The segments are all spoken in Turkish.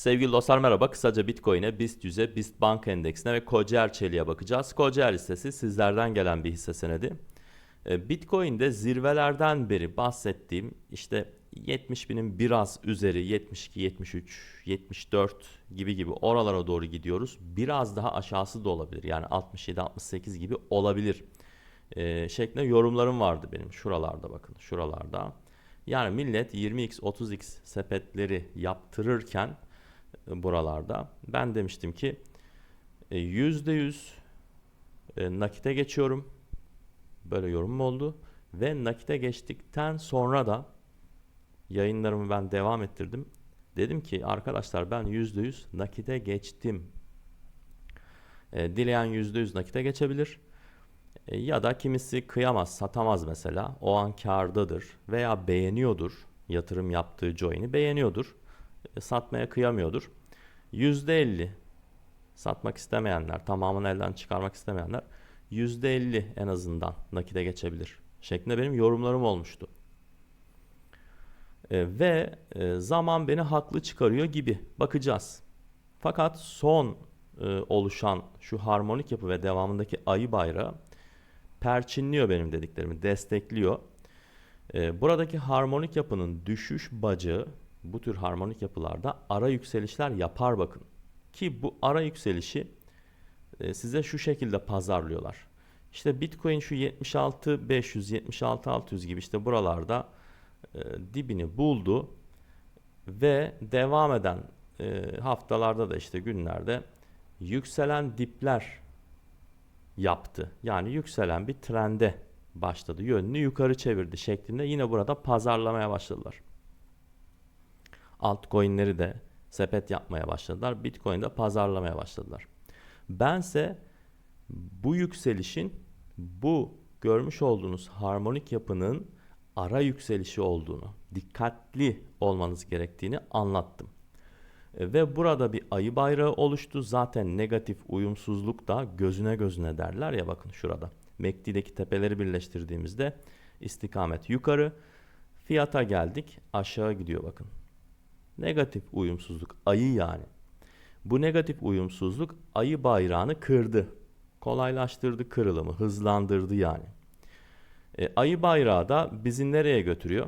Sevgili dostlar merhaba. Kısaca Bitcoin'e, BIST 100'e, BIST Bank Endeksine ve Kocaer Çelik'e bakacağız. Kocaer listesi sizlerden gelen bir hisse senedi. E, Bitcoin'de zirvelerden beri bahsettiğim işte 70 binin biraz üzeri 72, 73, 74 gibi gibi oralara doğru gidiyoruz. Biraz daha aşağısı da olabilir. Yani 67, 68 gibi olabilir. E, şeklinde yorumlarım vardı benim şuralarda bakın şuralarda. Yani millet 20x 30x sepetleri yaptırırken buralarda ben demiştim ki e, %100 e, nakite geçiyorum. Böyle yorum oldu ve nakite geçtikten sonra da yayınlarımı ben devam ettirdim. Dedim ki arkadaşlar ben %100 nakite geçtim. E, dileyen %100 nakite geçebilir. E, ya da kimisi kıyamaz, satamaz mesela. O an kardadır veya beğeniyordur. Yatırım yaptığı join'i beğeniyordur. E, satmaya kıyamıyordur. %50 satmak istemeyenler, tamamını elden çıkarmak istemeyenler %50 en azından nakite geçebilir şeklinde benim yorumlarım olmuştu. E, ve e, zaman beni haklı çıkarıyor gibi bakacağız. Fakat son e, oluşan şu harmonik yapı ve devamındaki ayı bayrağı perçinliyor benim dediklerimi, destekliyor. E, buradaki harmonik yapının düşüş bacağı bu tür harmonik yapılarda ara yükselişler yapar bakın. Ki bu ara yükselişi e, size şu şekilde pazarlıyorlar. İşte Bitcoin şu 76 500 76 600 gibi işte buralarda e, dibini buldu ve devam eden e, haftalarda da işte günlerde yükselen dipler yaptı. Yani yükselen bir trende başladı. Yönünü yukarı çevirdi şeklinde yine burada pazarlamaya başladılar. Altcoin'leri de sepet yapmaya başladılar. Bitcoin'de pazarlamaya başladılar. Bense bu yükselişin bu görmüş olduğunuz harmonik yapının ara yükselişi olduğunu, dikkatli olmanız gerektiğini anlattım. E, ve burada bir ayı bayrağı oluştu. Zaten negatif uyumsuzluk da gözüne gözüne derler ya bakın şurada. MACD'deki tepeleri birleştirdiğimizde istikamet yukarı. Fiyata geldik aşağı gidiyor bakın. Negatif uyumsuzluk ayı yani. Bu negatif uyumsuzluk ayı bayrağını kırdı. Kolaylaştırdı kırılımı, hızlandırdı yani. E, ayı bayrağı da bizi nereye götürüyor?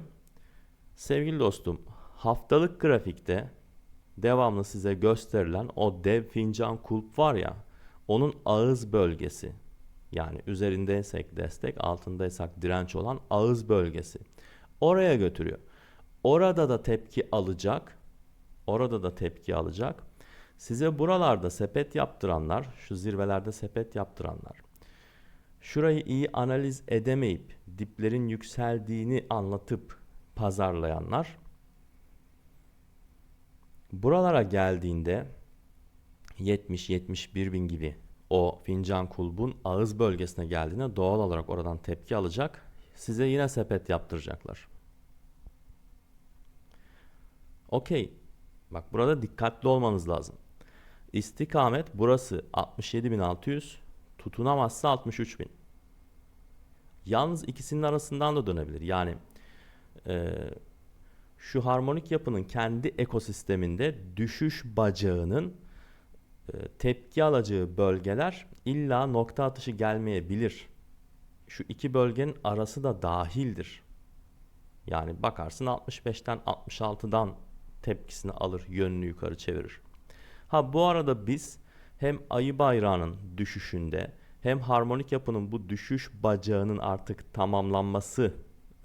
Sevgili dostum, haftalık grafikte devamlı size gösterilen o dev fincan kulp var ya, onun ağız bölgesi. Yani üzerindeysek destek, altındaysak direnç olan ağız bölgesi. Oraya götürüyor. Orada da tepki alacak. Orada da tepki alacak. Size buralarda sepet yaptıranlar, şu zirvelerde sepet yaptıranlar, şurayı iyi analiz edemeyip diplerin yükseldiğini anlatıp pazarlayanlar buralara geldiğinde 70-71 bin gibi o fincan kulbun ağız bölgesine geldiğinde doğal olarak oradan tepki alacak. Size yine sepet yaptıracaklar. Okey. Bak burada dikkatli olmanız lazım. İstikamet burası 67.600. Tutunamazsa 63.000. Yalnız ikisinin arasından da dönebilir. Yani e, şu harmonik yapının kendi ekosisteminde düşüş bacağının e, tepki alacağı bölgeler illa nokta atışı gelmeyebilir. Şu iki bölgenin arası da dahildir. Yani bakarsın 65'ten 66'dan tepkisini alır, yönünü yukarı çevirir. Ha bu arada biz hem ayı bayrağının düşüşünde hem harmonik yapının bu düşüş bacağının artık tamamlanması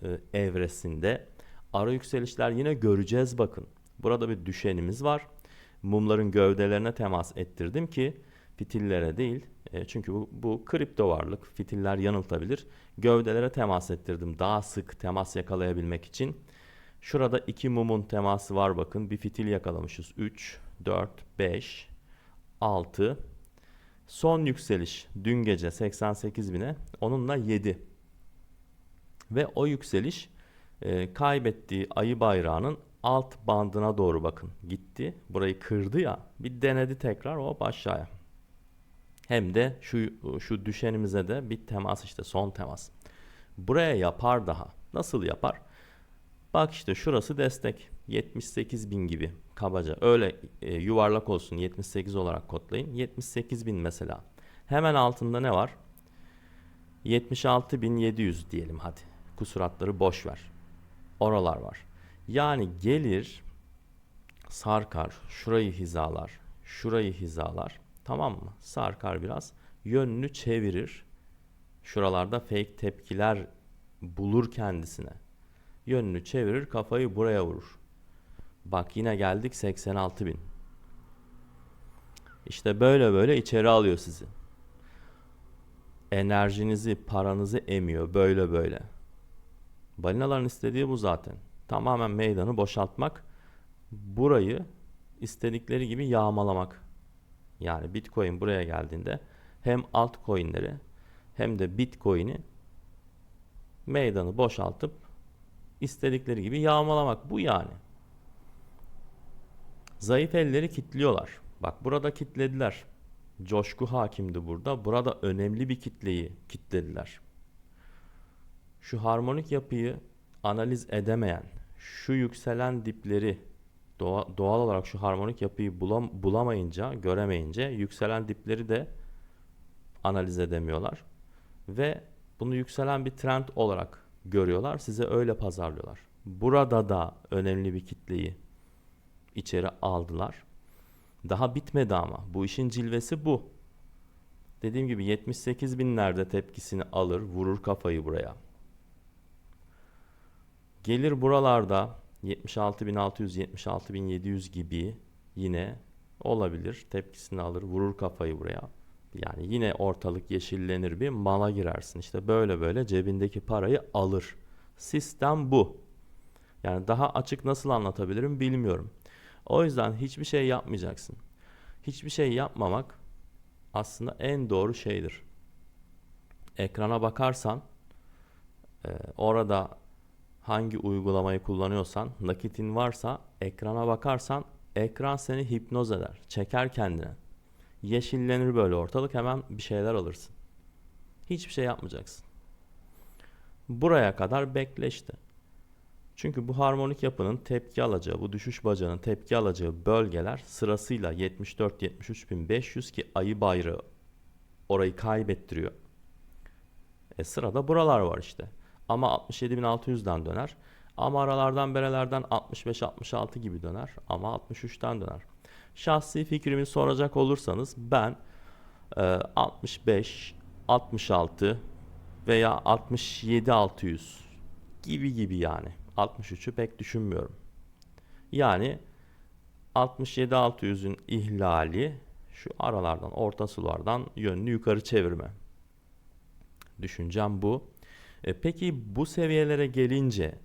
e, evresinde ara yükselişler yine göreceğiz bakın. Burada bir düşenimiz var. Mumların gövdelerine temas ettirdim ki fitillere değil. E, çünkü bu, bu kripto varlık. Fitiller yanıltabilir. Gövdelere temas ettirdim daha sık temas yakalayabilmek için. Şurada iki mumun teması var bakın. Bir fitil yakalamışız. 3, 4, 5, 6. Son yükseliş dün gece 88 bine onunla 7. Ve o yükseliş e, kaybettiği ayı bayrağının alt bandına doğru bakın gitti. Burayı kırdı ya bir denedi tekrar o aşağıya. Hem de şu şu düşenimize de bir temas işte son temas. Buraya yapar daha. Nasıl yapar? Bak işte şurası destek. 78 bin gibi kabaca. Öyle e, yuvarlak olsun 78 olarak kodlayın. 78 bin mesela. Hemen altında ne var? 76.700 diyelim hadi. Kusuratları boş ver. Oralar var. Yani gelir sarkar, şurayı hizalar, şurayı hizalar. Tamam mı? Sarkar biraz. Yönünü çevirir. Şuralarda fake tepkiler bulur kendisine. Yönünü çevirir, kafayı buraya vurur. Bak yine geldik 86 bin. İşte böyle böyle içeri alıyor sizi. Enerjinizi, paranızı emiyor böyle böyle. Balinaların istediği bu zaten. Tamamen meydanı boşaltmak. Burayı istedikleri gibi yağmalamak. Yani Bitcoin buraya geldiğinde hem altcoin'leri hem de Bitcoin'i meydanı boşaltıp istedikleri gibi yağmalamak bu yani. Zayıf elleri kitliyorlar. Bak burada kitlediler. Coşku hakimdi burada. Burada önemli bir kitleyi kitlediler. Şu harmonik yapıyı analiz edemeyen, şu yükselen dipleri doğa- doğal olarak şu harmonik yapıyı bulam- bulamayınca, göremeyince yükselen dipleri de analiz edemiyorlar. Ve bunu yükselen bir trend olarak görüyorlar. Size öyle pazarlıyorlar. Burada da önemli bir kitleyi içeri aldılar. Daha bitmedi ama. Bu işin cilvesi bu. Dediğim gibi 78 binlerde tepkisini alır, vurur kafayı buraya. Gelir buralarda 76.600, 76.700 gibi yine olabilir. Tepkisini alır, vurur kafayı buraya. Yani yine ortalık yeşillenir bir mala girersin. İşte böyle böyle cebindeki parayı alır. Sistem bu. Yani daha açık nasıl anlatabilirim bilmiyorum. O yüzden hiçbir şey yapmayacaksın. Hiçbir şey yapmamak aslında en doğru şeydir. Ekrana bakarsan e, orada hangi uygulamayı kullanıyorsan nakitin varsa ekrana bakarsan ekran seni hipnoz eder. Çeker kendine. Yeşillenir böyle ortalık hemen bir şeyler alırsın. Hiçbir şey yapmayacaksın. Buraya kadar bekle işte. Çünkü bu harmonik yapının tepki alacağı, bu düşüş bacağının tepki alacağı bölgeler sırasıyla 74-73.500 ki ayı bayrağı orayı kaybettiriyor. E sırada buralar var işte. Ama 67.600'den döner. Ama aralardan berelerden 65-66 gibi döner. Ama 63'ten döner. Şahsi fikrimi soracak olursanız ben e, 65, 66 veya 67-600 gibi gibi yani. 63'ü pek düşünmüyorum. Yani 67-600'ün ihlali şu aralardan, orta sulardan yönünü yukarı çevirme. Düşüncem bu. E, peki bu seviyelere gelince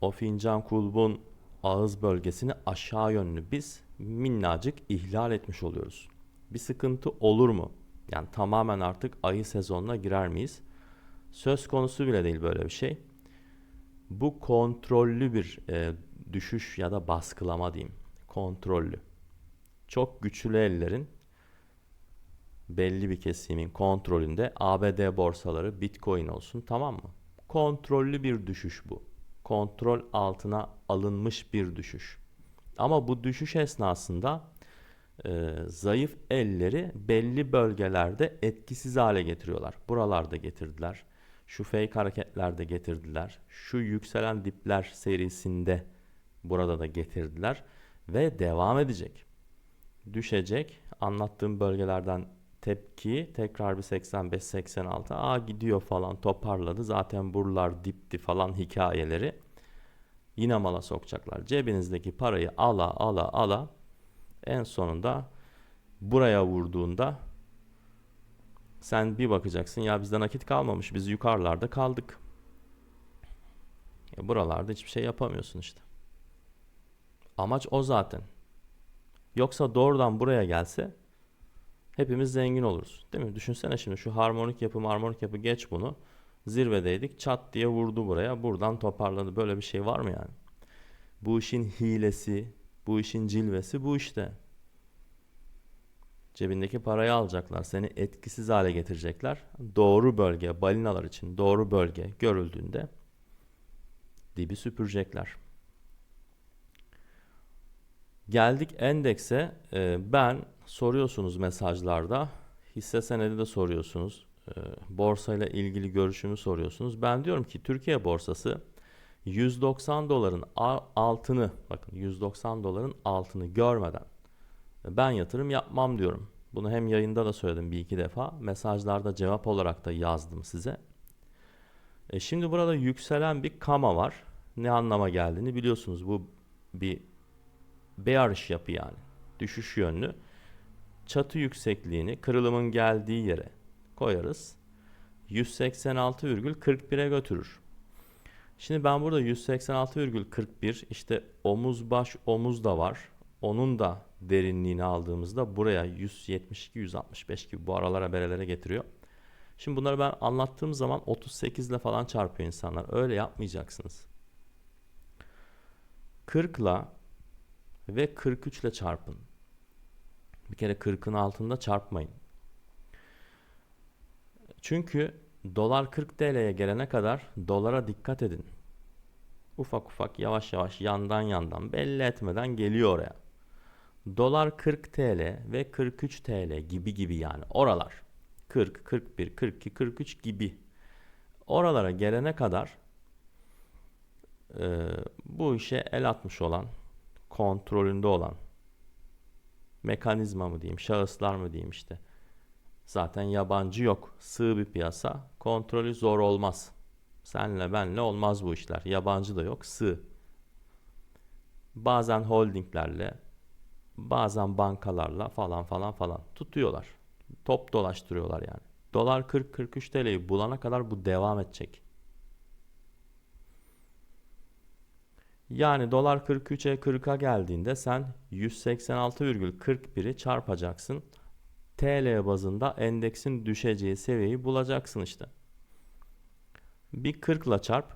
o fincan kulbun ağız bölgesini aşağı yönlü biz minnacık ihlal etmiş oluyoruz. Bir sıkıntı olur mu? Yani tamamen artık ayı sezonuna girer miyiz? Söz konusu bile değil böyle bir şey. Bu kontrollü bir e, düşüş ya da baskılama diyeyim. Kontrollü. Çok güçlü ellerin belli bir kesimin kontrolünde ABD borsaları Bitcoin olsun tamam mı? Kontrollü bir düşüş bu. Kontrol altına alınmış bir düşüş. Ama bu düşüş esnasında e, zayıf elleri belli bölgelerde etkisiz hale getiriyorlar. Buralarda getirdiler. Şu fake hareketlerde getirdiler. Şu yükselen dipler serisinde burada da getirdiler. Ve devam edecek. Düşecek. Anlattığım bölgelerden tepki tekrar bir 85-86 aa gidiyor falan toparladı. Zaten buralar dipti falan hikayeleri. Yine mala sokacaklar. Cebinizdeki parayı ala ala ala. En sonunda buraya vurduğunda sen bir bakacaksın ya bizde nakit kalmamış biz yukarılarda kaldık. Ya buralarda hiçbir şey yapamıyorsun işte. Amaç o zaten. Yoksa doğrudan buraya gelse hepimiz zengin oluruz. Değil mi? Düşünsene şimdi şu harmonik yapı harmonik yapı geç bunu. Zirvedeydik çat diye vurdu buraya. Buradan toparladı. Böyle bir şey var mı yani? Bu işin hilesi, bu işin cilvesi bu işte. Cebindeki parayı alacaklar. Seni etkisiz hale getirecekler. Doğru bölge, balinalar için doğru bölge görüldüğünde dibi süpürecekler. Geldik endekse. Ee, ben soruyorsunuz mesajlarda. Hisse senedi de soruyorsunuz. Ee, borsayla ilgili görüşümü soruyorsunuz. Ben diyorum ki Türkiye borsası 190 doların altını bakın 190 doların altını görmeden ben yatırım yapmam diyorum. Bunu hem yayında da söyledim bir iki defa. Mesajlarda cevap olarak da yazdım size. E şimdi burada yükselen bir kama var. Ne anlama geldiğini biliyorsunuz. Bu bir bearish yapı yani. Düşüş yönlü. Çatı yüksekliğini kırılımın geldiği yere koyarız. 186,41'e götürür. Şimdi ben burada 186,41 işte omuz baş omuz da var. Onun da derinliğini aldığımızda buraya 172 165 gibi bu aralara berelere getiriyor. Şimdi bunları ben anlattığım zaman 38 ile falan çarpıyor insanlar. Öyle yapmayacaksınız. 40 ile ve 43 ile çarpın. Bir kere 40'ın altında çarpmayın. Çünkü dolar 40 TL'ye gelene kadar dolara dikkat edin. Ufak ufak yavaş yavaş yandan yandan belli etmeden geliyor oraya. Dolar 40 TL ve 43 TL gibi gibi yani oralar. 40, 41, 42, 43 gibi. Oralara gelene kadar e, bu işe el atmış olan, kontrolünde olan mekanizma mı diyeyim, şahıslar mı diyeyim işte. Zaten yabancı yok. Sığ bir piyasa. Kontrolü zor olmaz. Senle benle olmaz bu işler. Yabancı da yok. Sığ. Bazen holdinglerle, bazen bankalarla falan falan falan tutuyorlar. Top dolaştırıyorlar yani. Dolar 40-43 TL'yi bulana kadar bu devam edecek. Yani dolar 43'e 40'a geldiğinde sen 186,41'i çarpacaksın. TL bazında endeksin düşeceği seviyeyi bulacaksın işte. Bir 40 ile çarp.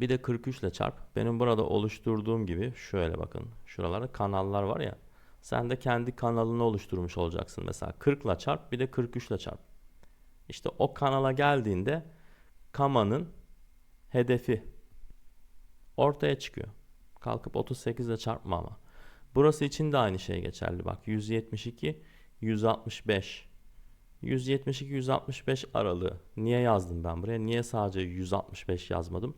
Bir de 43 ile çarp. Benim burada oluşturduğum gibi şöyle bakın. Şuralarda kanallar var ya. Sen de kendi kanalını oluşturmuş olacaksın. Mesela 40 ile çarp bir de 43 ile çarp. İşte o kanala geldiğinde kamanın hedefi ortaya çıkıyor. Kalkıp 38 ile çarpma ama. Burası için de aynı şey geçerli. Bak 172 165 172-165 aralığı. Niye yazdım ben buraya? Niye sadece 165 yazmadım?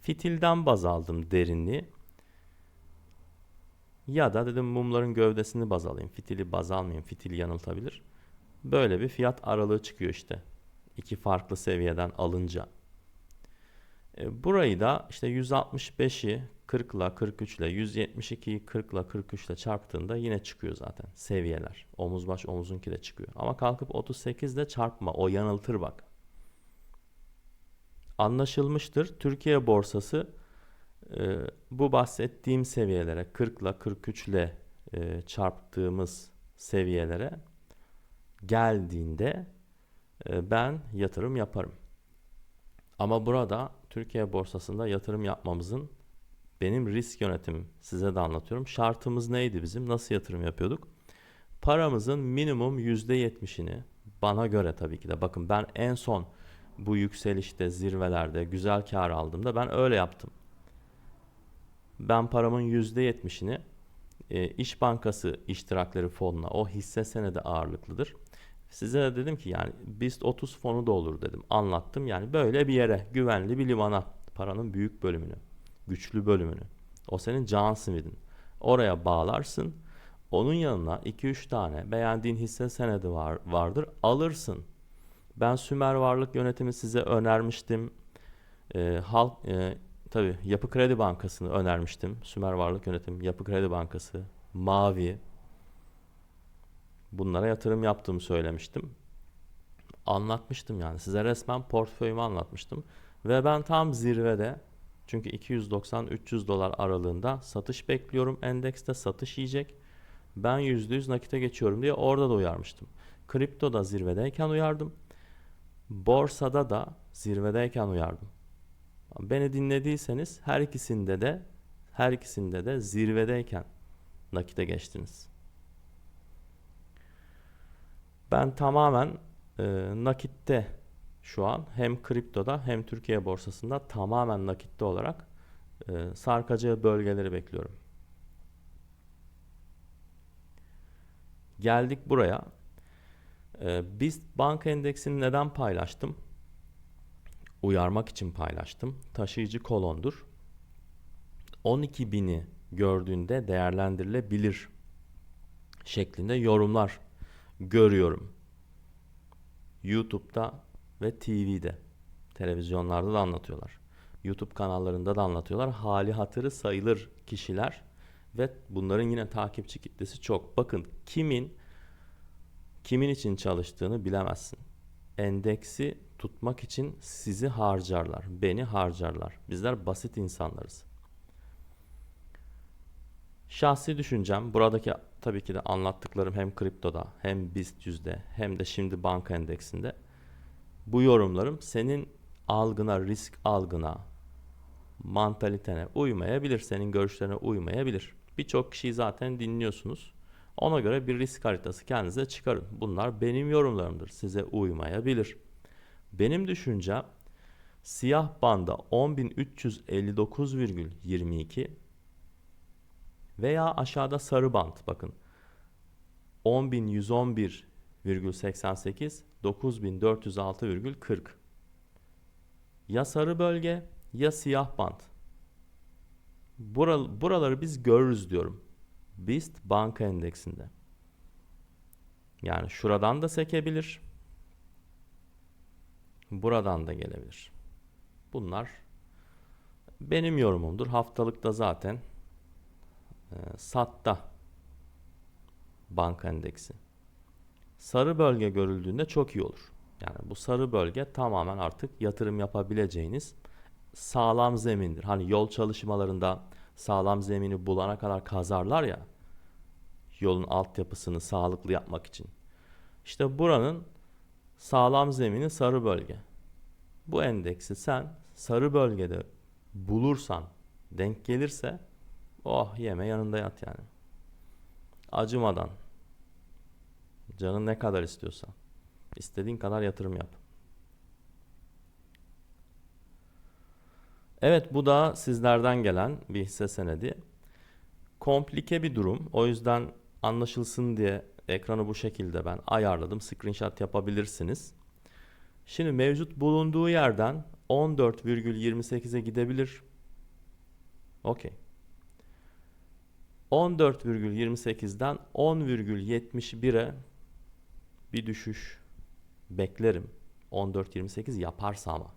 Fitilden baz aldım derinliği. Ya da dedim mumların gövdesini baz alayım. Fitili baz almayayım. Fitili yanıltabilir. Böyle bir fiyat aralığı çıkıyor işte. İki farklı seviyeden alınca. E, burayı da işte 165'i 40 ile 43 ile 172'yi 40 ile 43 ile çarptığında yine çıkıyor zaten seviyeler. Omuz baş omuzunki de çıkıyor. Ama kalkıp 38 ile çarpma. O yanıltır bak. Anlaşılmıştır. Türkiye borsası e, bu bahsettiğim seviyelere 40 ile 43 ile e, çarptığımız seviyelere geldiğinde e, ben yatırım yaparım. Ama burada Türkiye borsasında yatırım yapmamızın benim risk yönetimim size de anlatıyorum. Şartımız neydi bizim? Nasıl yatırım yapıyorduk? Paramızın minimum %70'ini bana göre tabii ki de bakın ben en son bu yükselişte zirvelerde güzel kar aldığımda ben öyle yaptım. Ben paramın %70'ini e, İş Bankası iştirakleri fonuna o hisse senedi ağırlıklıdır. Size de dedim ki yani BIST 30 fonu da olur dedim. Anlattım yani böyle bir yere güvenli bir limana paranın büyük bölümünü, güçlü bölümünü. O senin can simidin. Oraya bağlarsın. Onun yanına 2-3 tane beğendiğin hisse senedi var, vardır. Alırsın. Ben Sümer Varlık Yönetimi size önermiştim. Ee, halk e, tabii Yapı Kredi Bankası'nı önermiştim. Sümer Varlık Yönetimi, Yapı Kredi Bankası, Mavi, bunlara yatırım yaptığımı söylemiştim. Anlatmıştım yani size resmen portföyümü anlatmıştım. Ve ben tam zirvede çünkü 290-300 dolar aralığında satış bekliyorum. Endekste satış yiyecek. Ben %100 nakite geçiyorum diye orada da uyarmıştım. Kriptoda zirvedeyken uyardım. Borsada da zirvedeyken uyardım. Beni dinlediyseniz her ikisinde de her ikisinde de zirvedeyken nakite geçtiniz. Ben tamamen e, nakitte şu an hem kriptoda hem Türkiye borsasında tamamen nakitli olarak e, sarkacağı bölgeleri bekliyorum. Geldik buraya. E, BIST banka endeksini neden paylaştım? Uyarmak için paylaştım. Taşıyıcı kolondur. 12.000'i gördüğünde değerlendirilebilir şeklinde yorumlar görüyorum. YouTube'da ve TV'de, televizyonlarda da anlatıyorlar. YouTube kanallarında da anlatıyorlar. Hali hatırı sayılır kişiler ve bunların yine takipçi kitlesi çok. Bakın kimin kimin için çalıştığını bilemezsin. Endeksi tutmak için sizi harcarlar, beni harcarlar. Bizler basit insanlarız. Şahsi düşüncem buradaki tabii ki de anlattıklarım hem kriptoda hem BIST yüzde hem de şimdi banka endeksinde bu yorumlarım senin algına, risk algına, mantalitene uymayabilir, senin görüşlerine uymayabilir. Birçok kişiyi zaten dinliyorsunuz. Ona göre bir risk haritası kendinize çıkarın. Bunlar benim yorumlarımdır. Size uymayabilir. Benim düşüncem siyah banda 10.359,22 veya aşağıda sarı bant bakın 10.111,88 9.406,40 ya sarı bölge ya siyah bant. Bural, buraları biz görürüz diyorum. BIST banka endeksinde. Yani şuradan da sekebilir. Buradan da gelebilir. Bunlar benim yorumumdur. Haftalıkta zaten SAT'ta banka endeksi. Sarı bölge görüldüğünde çok iyi olur. Yani bu sarı bölge tamamen artık yatırım yapabileceğiniz sağlam zemindir. Hani yol çalışmalarında sağlam zemini bulana kadar kazarlar ya yolun altyapısını sağlıklı yapmak için. İşte buranın sağlam zemini sarı bölge. Bu endeksi sen sarı bölgede bulursan, denk gelirse oh yeme yanında yat yani. Acımadan. Canın ne kadar istiyorsa. İstediğin kadar yatırım yap. Evet bu da sizlerden gelen bir hisse senedi. Komplike bir durum. O yüzden anlaşılsın diye ekranı bu şekilde ben ayarladım. Screenshot yapabilirsiniz. Şimdi mevcut bulunduğu yerden 14,28'e gidebilir. Okey. 14,28'den 10,71'e bir düşüş beklerim. 14.28 yaparsa ama.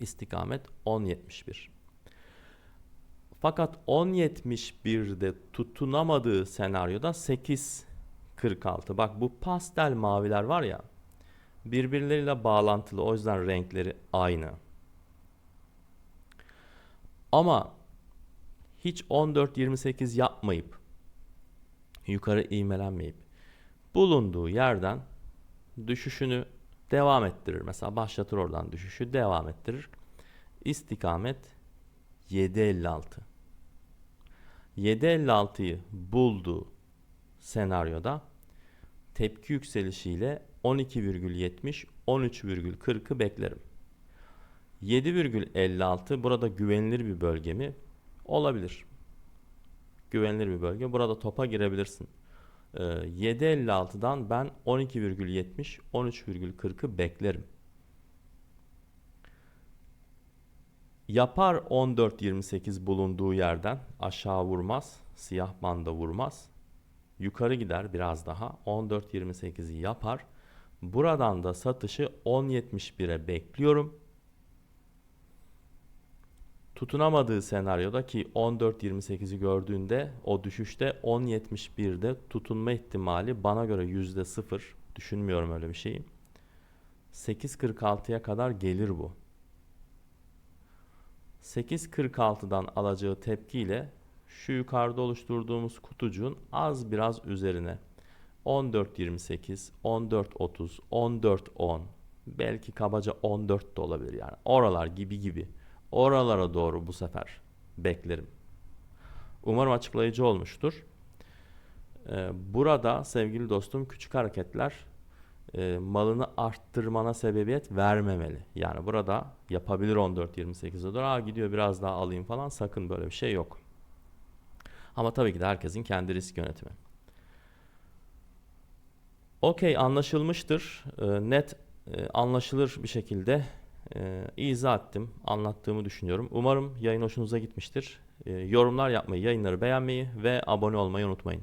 İstikamet 10.71. Fakat 10.71'de tutunamadığı senaryoda 8.46. Bak bu pastel maviler var ya birbirleriyle bağlantılı. O yüzden renkleri aynı. Ama hiç 14.28 yapmayıp yukarı ivmelenmeyip bulunduğu yerden düşüşünü devam ettirir. Mesela başlatır oradan düşüşü devam ettirir. İstikamet 7.56. 7.56'yı bulduğu senaryoda tepki yükselişiyle 12,70 13,40'ı beklerim. 7,56 burada güvenilir bir bölge mi? Olabilir. Güvenilir bir bölge. Burada topa girebilirsin. 7.56'dan ee, ben 12,70 13,40'ı beklerim. Yapar 14.28 bulunduğu yerden aşağı vurmaz, siyah banda vurmaz. Yukarı gider biraz daha 14.28'i yapar. Buradan da satışı 10.71'e bekliyorum tutunamadığı senaryoda ki 14.28'i gördüğünde o düşüşte 10.71'de tutunma ihtimali bana göre %0 düşünmüyorum öyle bir şeyi. 8.46'ya kadar gelir bu. 8.46'dan alacağı tepkiyle şu yukarıda oluşturduğumuz kutucuğun az biraz üzerine 14.28, 14.30, 14.10 belki kabaca 14 de olabilir yani oralar gibi gibi Oralara doğru bu sefer beklerim. Umarım açıklayıcı olmuştur. Ee, burada sevgili dostum küçük hareketler e, malını arttırmana sebebiyet vermemeli. Yani burada yapabilir 14-28'e doğru. Aa gidiyor biraz daha alayım falan. Sakın böyle bir şey yok. Ama tabii ki de herkesin kendi risk yönetimi. Okey anlaşılmıştır. Ee, net e, anlaşılır bir şekilde e, izah ettim. Anlattığımı düşünüyorum. Umarım yayın hoşunuza gitmiştir. E, yorumlar yapmayı, yayınları beğenmeyi ve abone olmayı unutmayın.